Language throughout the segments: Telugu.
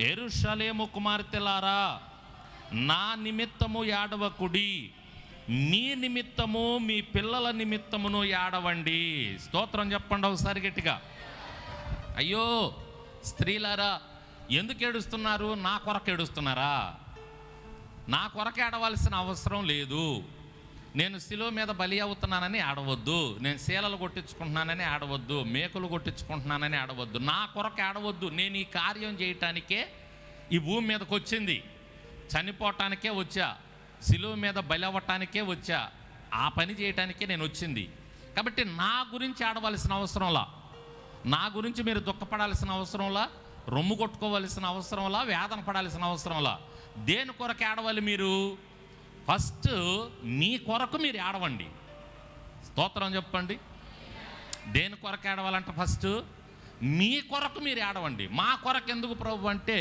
ఎరుషలేము కుమార్తెలారా నా నిమిత్తము యాడవకుడి మీ నిమిత్తము మీ పిల్లల నిమిత్తమును యాడవండి. స్తోత్రం చెప్పండి ఒకసారి గట్టిగా. అయ్యో స్త్రీలారా ఎందుకు ఏడుస్తున్నారు? నా కొరకు ఏడుస్తున్నారా? నా కొరకు ఏడవలసిన అవసరం లేదు. నేను శిలువ మీద బలి అవుతున్నానని ఆడవద్దు. నేను శీలలు కొట్టించుకుంటున్నానని ఆడవద్దు. మేకలు కొట్టించుకుంటున్నానని ఆడవద్దు. నా కొరకు ఆడవద్దు. నేను ఈ కార్యం చేయటానికే ఈ భూమి మీదకి వచ్చింది. చనిపోవటానికే వచ్చా. శిలువ మీద బలి అవ్వటానికే వచ్చా. ఆ పని చేయటానికే నేను వచ్చింది. కాబట్టి నా గురించి ఆడవలసిన అవసరంలా? నా గురించి మీరు దుఃఖపడాల్సిన అవసరంలా? రొమ్ము కొట్టుకోవలసిన అవసరంలా? వేదన పడాల్సిన అవసరంలా? దేని కొరకు ఆడవాలి మీరు? ఫస్ట్ మీ కొరకు మీరు ఆడవండి స్తోత్రం చెప్పండి. దేని కొరకు ఏడవాలంటే ఫస్ట్ మీ కొరకు మీరు ఆడవండి మా కొరకు ఎందుకు ప్రభు అంటే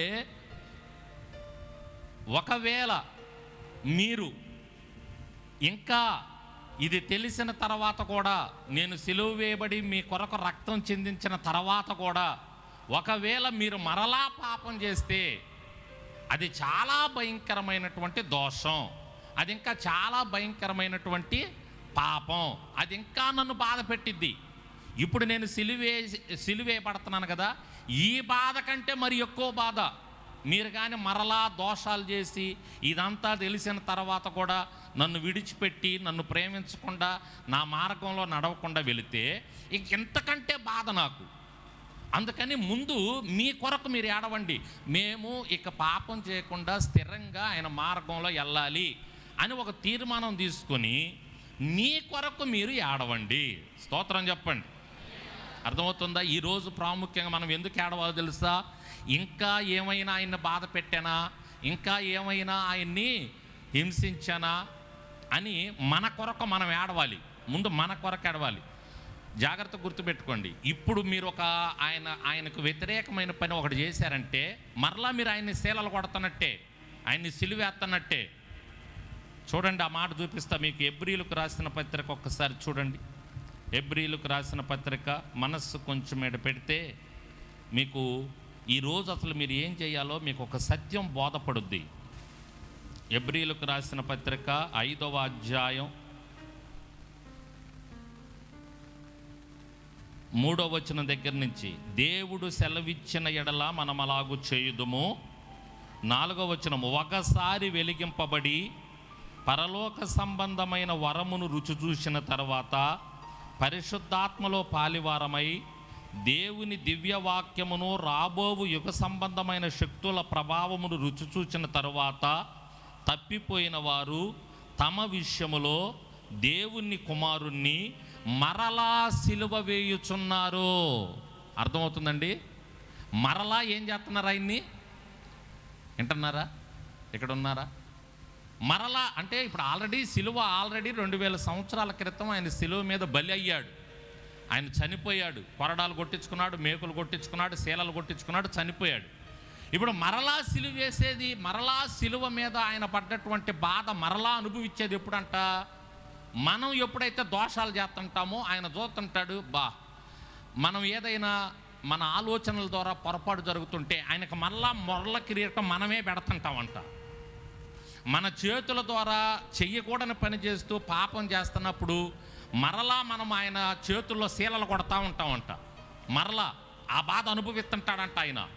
ఒకవేళ మీరు ఇంకా ఇది తెలిసిన తర్వాత కూడా నేను సిలువ వేయబడి మీ కొరకు రక్తం చెందించిన తర్వాత కూడా ఒకవేళ మీరు మరలా పాపం చేస్తే అది చాలా భయంకరమైనటువంటి దోషం. అది ఇంకా చాలా భయంకరమైనటువంటి పాపం. అది ఇంకా నన్ను బాధ పెట్టిద్ది. ఇప్పుడు నేను సిలువే పడుతున్నాను కదా. ఈ బాధ కంటే మరి ఎక్కువ బాధ. మీరు కానీ మరలా దోషాలు చేసి ఇదంతా తెలిసిన తర్వాత కూడా నన్ను విడిచిపెట్టి నన్ను ప్రేమించకుండా నా మార్గంలో నడవకుండా వెళితే ఇక ఇంతకంటే బాధ నాకు. అందుకని ముందు మీ కొరకు మీరు ఏడవండి. మేము ఇక పాపం చేయకుండా స్థిరంగా ఆయన మార్గంలో వెళ్ళాలి. అని ఒక తీర్మానం తీసుకొని నీ కొరకు మీరు ఏడవండి. స్తోత్రం చెప్పండి. అర్థమవుతుందా? ఈరోజు ప్రాముఖ్యంగా మనం ఎందుకు ఏడవాలో తెలుసా? ఇంకా ఏమైనా ఆయన్ని బాధ పెట్టానా? ఇంకా ఏమైనా ఆయన్ని హింసించానా? అని మన కొరకు మనం ఏడవాలి. ముందు మన కొరకు ఏడవాలి. జాగ్రత్త గుర్తుపెట్టుకోండి. ఇప్పుడు మీరు ఒక ఆయన ఆయనకు వ్యతిరేకమైన పని ఒకటి చేశారంటే మరలా మీరు ఆయన్ని శీలలు కొడుతున్నట్టే ఆయన్ని సిలువేస్తున్నట్టే చూడండి ఆ మాట చూపిస్తా మీకు. ఎబ్రిలకు రాసిన పత్రిక ఒక్కసారి చూడండి. ఎబ్రిలకు రాసిన పత్రిక మనస్సు కొంచెం మీద పెడితే మీకు ఈరోజు అసలు మీరు ఏం చేయాలో మీకు ఒక సత్యం బోధపడుద్ది. ఎబ్రిలకు రాసిన పత్రిక ఐదవ అధ్యాయం మూడో వచనం దగ్గర నుంచి దేవుడు సెలవిచ్చిన ఎడల మనం అలాగు చేయుదుము. నాలుగో వచనము ఒకసారి వెలిగింపబడి పరలోక సంబంధమైన వరమును రుచి చూసిన తర్వాత పరిశుద్ధాత్మలో పాలివారమై దేవుని దివ్యవాక్యమును రాబోవు యుగ సంబంధమైన శక్తుల ప్రభావమును రుచి చూచిన తరువాత తప్పిపోయిన వారు తమ విషయములో దేవుని కుమారుణ్ణి మరలా సిలువ వేయుచున్నారు. అర్థమవుతుందండి? మరలా ఏం చేస్తున్నారు ఆయన్ని? వింటున్నారా? ఇక్కడ ఉన్నారా మరలా అంటే ఇప్పుడు ఆల్రెడీ సిలువ ఆల్రెడీ రెండు వేల సంవత్సరాల క్రితం ఆయన సిలువ మీద బలి అయ్యాడు. ఆయన చనిపోయాడు. కొరడాలు కొట్టించుకున్నాడు మేకులు కొట్టించుకున్నాడు శీలలు కొట్టించుకున్నాడు చనిపోయాడు. ఇప్పుడు మరలా సిలువ వేసేది మరలా సిలువ మీద ఆయన పడ్డటువంటి బాధ మరలా అనుభవించేది ఎప్పుడంట? మనం ఎప్పుడైతే దోషాలు చేస్తుంటామో ఆయన చూస్తుంటాడు బా మనం ఏదైనా మన ఆలోచనల ద్వారా పొరపాటు జరుగుతుంటే ఆయనకు మరలా మొరల కిరీటం మనమే పెడుతుంటామంట. మన చేతుల ద్వారా చెయ్యకూడని పని చేస్తూ పాపం చేస్తున్నప్పుడు మరలా మనం ఆయన చేతుల్లో శీలలు కొడతా ఉంటామంట. మరలా ఆ బాధ అనుభవిస్తుంటాడంట ఆయన.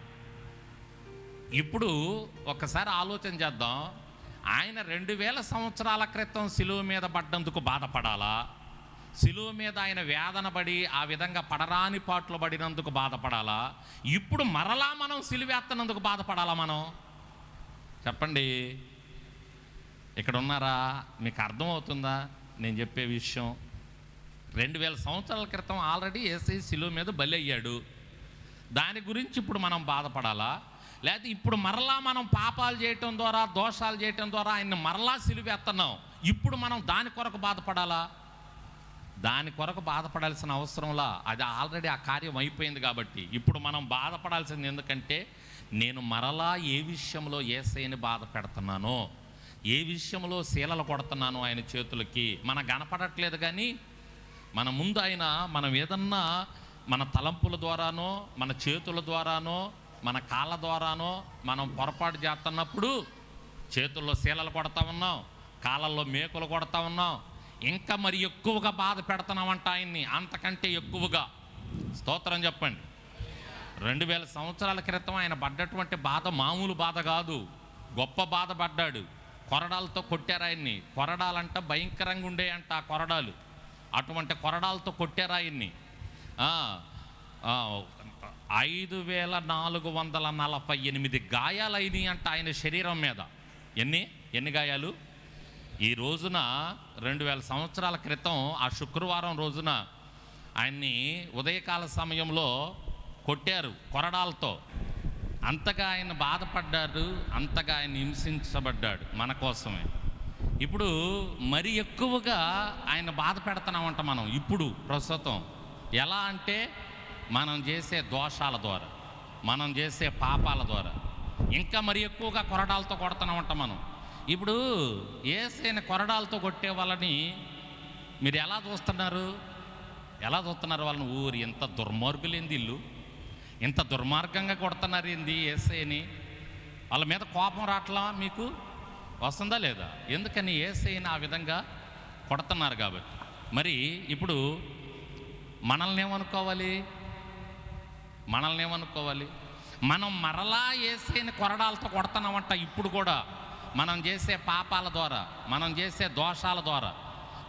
ఇప్పుడు ఒకసారి ఆలోచన చేద్దాం. ఆయన రెండు వేల సంవత్సరాల క్రితం సిలువు మీద పడ్డందుకు బాధపడాలా? సిలువ మీద ఆయన వేదన పడి ఆ విధంగా పడరాని పాటలు పడినందుకు బాధపడాలా? ఇప్పుడు మరలా మనం సిలువేత్తనందుకు బాధపడాలా మనం? చెప్పండి. ఇక్కడ ఉన్నారా మీకు అర్థమవుతుందా? నేను చెప్పే విషయం. రెండు వేల సంవత్సరాల క్రితం ఆల్రెడీ ఏసై సిలువ మీద బలి అయ్యాడు. దాని గురించి ఇప్పుడు మనం బాధపడాలా? లేకపోతే ఇప్పుడు మరలా మనం పాపాలు చేయటం ద్వారా దోషాలు చేయటం ద్వారా ఆయన్ని మరలా సిలువెత్తన్నాం ఇప్పుడు మనం దాని కొరకు బాధపడాలా? దాని కొరకు బాధపడాల్సిన అవసరంలా అది ఆల్రెడీ ఆ కార్యం అయిపోయింది కాబట్టి. ఇప్పుడు మనం బాధపడాల్సింది ఎందుకంటే నేను మరలా ఏ విషయంలో ఏసైని బాధ పెడుతున్నానో. ఏ విషయంలో శీలలు కొడుతున్నాను ఆయన చేతులకి మన కనపడట్లేదు కానీ మన ముందు ఆయన మనం ఏదన్నా మన తలంపుల ద్వారానో మన చేతుల ద్వారానో మన కాళ్ళ ద్వారానో మనం పొరపాటు చేస్తున్నప్పుడు చేతుల్లో శీలలు కొడతా ఉన్నాం కాళ్ళల్లో మేకులు కొడతా ఉన్నాం. ఇంకా మరి ఎక్కువగా బాధ పెడుతున్నామంట ఆయన్ని అంతకంటే ఎక్కువగా. స్తోత్రం చెప్పండి. రెండు వేల సంవత్సరాల క్రితం ఆయన పడ్డటువంటి బాధ మామూలు బాధ కాదు గొప్ప బాధ పడ్డాడు. కొరడాలతో కొట్టారు ఆయన్ని. కొరడాలంట భయంకరంగా ఉండేయంట ఆ కొరడాలు. అటువంటి కొరడాలతో కొట్టారు ఆయన్ని. ఐదు వేల నాలుగు వందల నలభై ఎనిమిది గాయాలు అయినాయి అంట ఆయన శరీరం మీద. ఎన్ని? ఎన్ని గాయాలు? ఈ రోజున రెండు వేల సంవత్సరాల క్రితం ఆ శుక్రవారం రోజున ఆయన్ని ఉదయకాల సమయంలో కొట్టారు కొరడాలతో. అంతగా ఆయన బాధపడ్డాడు అంతగా ఆయన హింసించబడ్డాడు మన కోసమే. ఇప్పుడు మరి ఎక్కువగా ఆయన బాధ పెడుతున్నామంట మనం ఇప్పుడు ప్రస్తుతం. ఎలా అంటే మనం చేసే దోషాల ద్వారా మనం చేసే పాపాల ద్వారా. ఇంకా మరి ఎక్కువగా కొరడాలతో కొడుతున్నామంట మనం. ఇప్పుడు ఏసైన కొరడాలతో కొట్టే వాళ్ళని మీరు ఎలా చూస్తున్నారు? ఎలా చూస్తున్నారు వాళ్ళని? ఊరు ఎంత దుర్మార్గులేంది ఇల్లు ఇంత దుర్మార్గంగా కొడుతున్నారు ఏంది ఏసైని? వాళ్ళ మీద కోపం రావట్లా మీకు? వస్తుందా లేదా? ఎందుకని ఏసైని ఆ విధంగా కొడుతున్నారు కాబట్టి? మరి ఇప్పుడు మనల్ని ఏమనుకోవాలి? మనల్ని ఏమనుకోవాలి? మనం మరలా ఏసైని కొరడాలతో కొడుతున్నామంట ఇప్పుడు కూడా. మనం చేసే పాపాల ద్వారా మనం చేసే దోషాల ద్వారా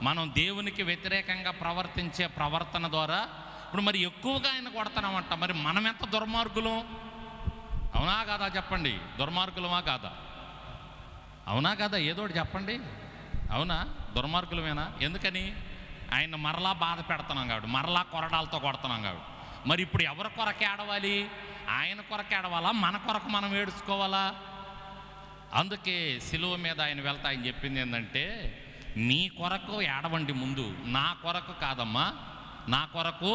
మనం దేవునికి వ్యతిరేకంగా ప్రవర్తించే ప్రవర్తన ద్వారా ఇప్పుడు మరి ఎక్కువగా ఆయన కొడతామంట మరి మనం ఎంత దుర్మార్గులం? అవునా కాదా చెప్పండి? దుర్మార్గులమా కాదా? అవునా కదా? ఏదోటి చెప్పండి. అవునా? దుర్మార్గులమేనా? ఎందుకని? ఆయన మరలా బాధ పెడుతున్నాం కాబట్టి మరలా కొరడాలతో కొడుతున్నాం కాబట్టి. మరి ఇప్పుడు ఎవరి కొరకు ఏడవాలి ఆయన కొరకు ఏడవాలా మన కొరకు మనం ఏడుచుకోవాలా? అందుకే సిలువ మీద ఆయన వెళ్తా ఆయన చెప్పింది ఏంటంటే నీ కొరకు ఏడవండి ముందు నా కొరకు కాదమ్మా నా కొరకు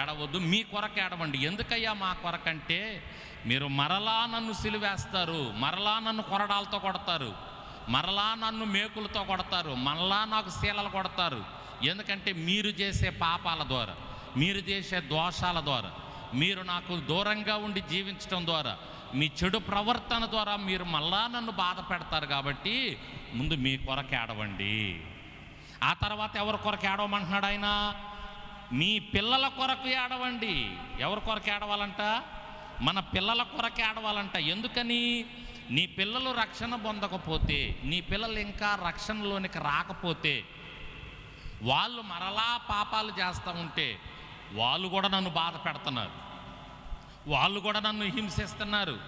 ఏడవద్దు మీ కొరకు ఏడవండి. ఎందుకయ్యా మా కొరకు అంటే మీరు మరలా నన్ను సిలివేస్తారు మరలా నన్ను కొరడాలతో కొడతారు మరలా నన్ను మేకులతో కొడతారు మరలా నాకు శీలలు కొడతారు. ఎందుకంటే మీరు చేసే పాపాల ద్వారా మీరు చేసే దోషాల ద్వారా మీరు నాకు దూరంగా ఉండి జీవించడం ద్వారా మీ చెడు ప్రవర్తన ద్వారా మీరు మళ్ళా నన్ను బాధ పెడతారు కాబట్టి ముందు మీ కొరకు ఏడవండి. ఆ తర్వాత ఎవరి కొరకు ఏడవమంటున్నాడు ఆయన? మీ పిల్లల కొరకు ఏడవండి. ఎవరి కొరకు ఏడవాలంట? మన పిల్లల కొరకు ఏడవాలంట. ఎందుకని? నీ పిల్లలు రక్షణ పొందకపోతే నీ పిల్లలు ఇంకా రక్షణలోనికి రాకపోతే వాళ్ళు మరలా పాపాలు చేస్తూ ఉంటే వాళ్ళు కూడా నన్ను బాధ పెడుతున్నారు. వాళ్ళు కూడా నన్ను హింసిస్తున్నారు.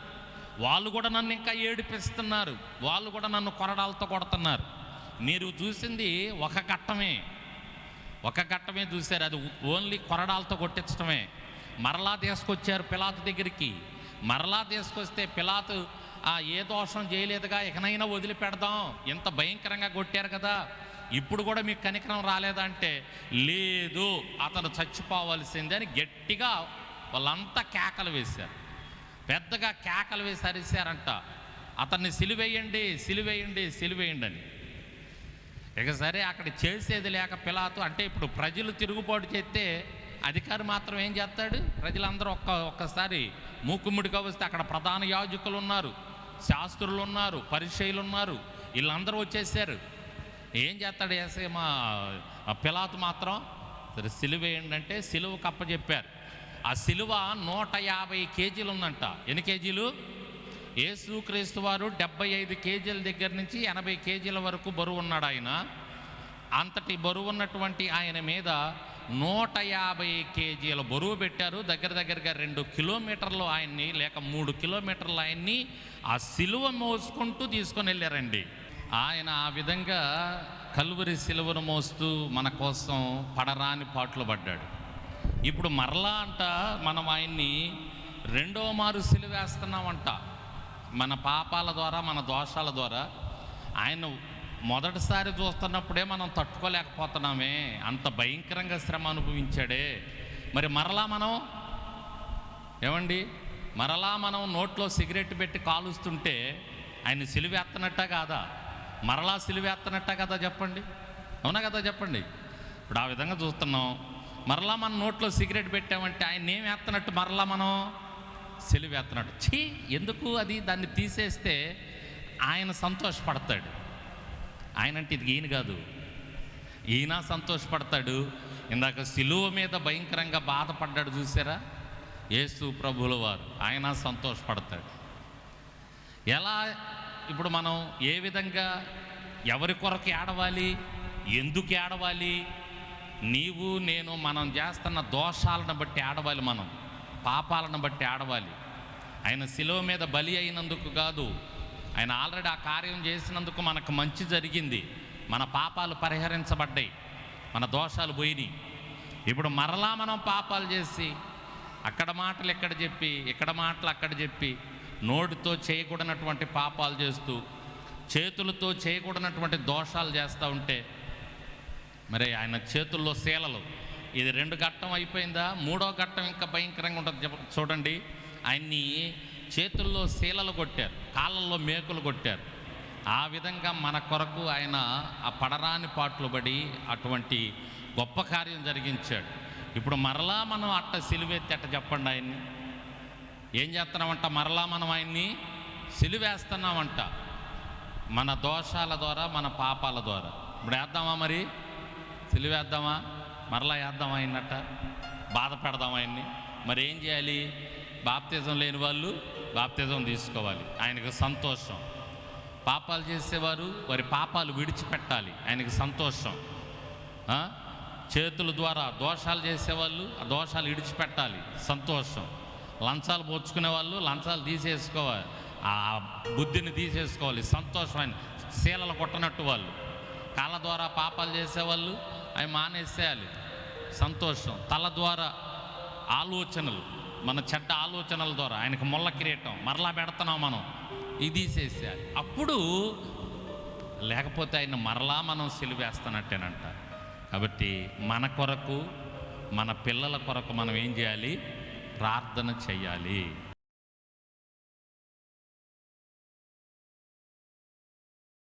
వాళ్ళు కూడా నన్ను ఇంకా ఏడిపిస్తున్నారు. వాళ్ళు కూడా నన్ను కొరడాలతో కొడుతున్నారు. మీరు చూసింది ఒక ఘట్టమే. ఒక ఘట్టమే చూశారు అది ఓన్లీ కొరడాలతో కొట్టించడమే మరలా తీసుకొచ్చారు పిలాతు దగ్గరికి. మరలా తీసుకొస్తే పిలాతు ఆ ఏ దోషం చేయలేదుగా ఇకనైనా వదిలిపెడదాం. ఇంత భయంకరంగా కొట్టారు కదా. ఇప్పుడు కూడా మీకు కనికరం రాలేదంటే లేదు అతను చచ్చిపోవాల్సిందే అని గట్టిగా వాళ్ళంతా కేకలు వేశారు. పెద్దగా కేకలు వేసి అరిశారంట. అతన్ని సిలివేయండి సిలివేయండి సిలివేయండి అని. ఇక సరే అక్కడ చేసేది లేక పిలాతు అంటే ఇప్పుడు ప్రజలు తిరుగుబాటు చేస్తే అధికారి మాత్రం ఏం చేస్తాడు? ప్రజలందరూ ఒక్క ఒక్కసారి మూకుమ్ముడిగా వస్తే అక్కడ ప్రధాన యాజకులు ఉన్నారు శాస్త్రులు ఉన్నారు పరిచయులు ఉన్నారు వీళ్ళందరూ వచ్చేసారు. ఏం చేస్తాడు ఏసే మా పిలాతు మాత్రం? సరే సిలువ ఏంటంటే సిలువ కప్ప చెప్పారు ఆ సిలువ నూట యాభై కేజీలు ఉందంట. ఎన్ని కేజీలు? యేసుక్రీస్తు వారు డెబ్బై ఐదు కేజీల దగ్గర నుంచి ఎనభై కేజీల వరకు బరువు ఉన్నాడు ఆయన. అంతటి బరువు ఉన్నటువంటి ఆయన మీద నూట యాభై కేజీల బరువు పెట్టారు. దగ్గర దగ్గరగా రెండు కిలోమీటర్లు ఆయన్ని లేక మూడు కిలోమీటర్లు ఆయన్ని ఆ సిలువ మోసుకుంటూ తీసుకొని వెళ్ళారండి. ఆయన ఆ విధంగా కలువరి సిలువను మోస్తూ మన కోసం పడరాని పాటలు పడ్డాడు. ఇప్పుడు మరలా అంట మనం ఆయన్ని రెండో మారు సిలువేస్తున్నామంట మన పాపాల ద్వారా మన దోషాల ద్వారా ఆయన మొదటిసారి చూస్తున్నప్పుడే మనం తట్టుకోలేకపోతున్నామే. అంత భయంకరంగా శ్రమ అనుభవించాడే. మరి మరలా మనం ఏమండి? మరలా మనం నోట్లో సిగరెట్ పెట్టి కాలుస్తుంటే ఆయన సిలువేత్తనట్ట కాదా? మరలా సిలువేత్తనట్ట కదా చెప్పండి? అవునా కదా చెప్పండి? ఇప్పుడు ఆ విధంగా చూస్తున్నాం. మరలా మన నోట్లో సిగరెట్ పెట్టామంటే ఆయన ఏం వేస్తున్నట్టు మరలా మనం సెలివేస్తున్నాడు ఛీ ఎందుకు అది? దాన్ని తీసేస్తే ఆయన సంతోషపడతాడు. ఆయన అంటే ఇది ఈయన కాదు. ఈయన సంతోషపడతాడు. ఇందాక సిలువ మీద భయంకరంగా బాధపడ్డాడు చూసారా? యేసు ప్రభుల వారు. ఆయన సంతోషపడతాడు. ఎలా ఇప్పుడు మనం ఏ విధంగా ఎవరి కొరకు ఏడవాలి? ఎందుకు ఏడవాలి? నీవు నేను మనం చేస్తున్న దోషాలను బట్టి ఆడవాలి మనం. పాపాలను బట్టి ఆడవాలి. ఆయన శిలువ మీద బలి అయినందుకు కాదు ఆయన ఆల్రెడీ ఆ కార్యం చేసినందుకు మనకు మంచి జరిగింది. మన పాపాలు పరిహరించబడ్డాయి మన దోషాలు పోయినాయి. ఇప్పుడు మరలా మనం పాపాలు చేసి అక్కడ మాటలు ఇక్కడ చెప్పి ఇక్కడ మాటలు అక్కడ చెప్పి నోటితో చేయకూడనటువంటి పాపాలు చేస్తూ చేతులతో చేయకూడనటువంటి దోషాలు చేస్తూ ఉంటే మరి ఆయన చేతుల్లో శీలలు ఇది రెండు ఘట్టం అయిపోయిందా? మూడో ఘట్టం ఇంకా భయంకరంగా ఉంటుంది చెప్ప- చూడండి. ఆయన్ని చేతుల్లో శీలలు కొట్టారు కాళ్ళల్లో మేకులు కొట్టారు. ఆ విధంగా మన కొరకు ఆయన ఆ పడరాని పాటలు పడి అటువంటి గొప్ప కార్యం జరిగించాడు. ఇప్పుడు మరలా మనం అట్ట సిలువెత్తి అట్ట చెప్పండి ఆయన్ని. ఏం చేస్తున్నామంట? మరలా మనం ఆయన్ని సిలువేస్తున్నామంట. మన దోషాల ద్వారా మన పాపాల ద్వారా. ఇప్పుడు వేద్దామా మరి? సిలువేద్దామా? మరలా వేద్దాం ఆయన్నట్ట బాధ ఆయన్ని. మరి ఏం చేయాలి? బాప్తిజం లేని వాళ్ళు బాప్తిజం తీసుకోవాలి. ఆయనకు సంతోషం. పాపాలు చేసేవారు వారి పాపాలు విడిచిపెట్టాలి. ఆయనకి సంతోషం. చేతుల ద్వారా దోషాలు చేసేవాళ్ళు ఆ దోషాలు విడిచిపెట్టాలి. సంతోషం. లంచాలు పోచుకునే వాళ్ళు లంచాలు తీసేసుకోవాలి. ఆ బుద్ధిని తీసేసుకోవాలి. సంతోషం ఆయన. శీలలు కొట్టనట్టు వాళ్ళు. కాళ్ళ ద్వారా పాపాలు చేసేవాళ్ళు అవి మానేసేయాలి. సంతోషం. తల ద్వారా ఆలోచనలు మన చెడ్డ ఆలోచనల ద్వారా ఆయనకు మొల్ల కిరీటం మరలా పెడుతున్నాం మనం. ఇది తీసేసేయాలి. అప్పుడు లేకపోతే ఆయన మరలా మనం సిలివేస్తున్నట్టేనంట. కాబట్టి మన కొరకు మన పిల్లల కొరకు మనం ఏం చేయాలి? ప్రార్థన చేయాలి.